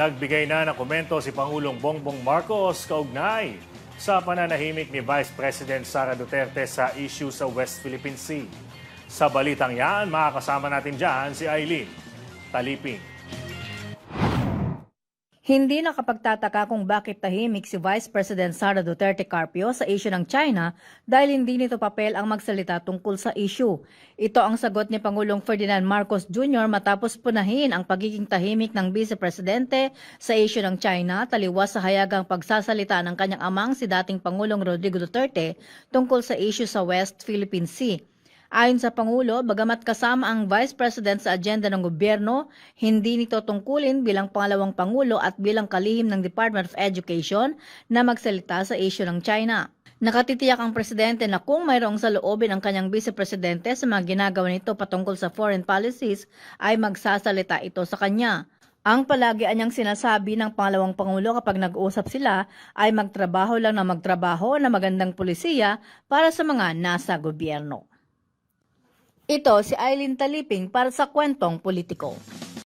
Nagbigay na ng komento si Pangulong Bongbong Marcos kaugnay sa pananahimik ni Vice President Sara Duterte sa issue sa West Philippine Sea. Sa balitang yan, makakasama natin dyan si Eileen Taliping. Hindi nakapagtataka kung bakit tahimik si Vice President Sara Duterte Carpio sa issue ng China dahil hindi nito papel ang magsalita tungkol sa issue. Ito ang sagot ni Pangulong Ferdinand Marcos Jr. matapos punahin ang pagiging tahimik ng Vice Presidente sa issue ng China taliwas sa hayagang pagsasalita ng kanyang amang si dating Pangulong Rodrigo Duterte tungkol sa issue sa West Philippine Sea. Ayon sa Pangulo, bagamat kasama ang Vice President sa agenda ng gobyerno, hindi nito tungkulin bilang pangalawang Pangulo at bilang kalihim ng Department of Education na magsalita sa issue ng China. Nakatitiyak ang presidente na kung mayroong sa loobin ang kanyang vice-presidente sa mga ginagawa nito patungkol sa foreign policies, ay magsasalita ito sa kanya. Ang palagi anyang sinasabi ng pangalawang pangulo kapag nag-uusap sila ay magtrabaho lang na magtrabaho na magandang pulisiya para sa mga nasa gobyerno. Ito si Eileen Taliping para sa kwentong politiko.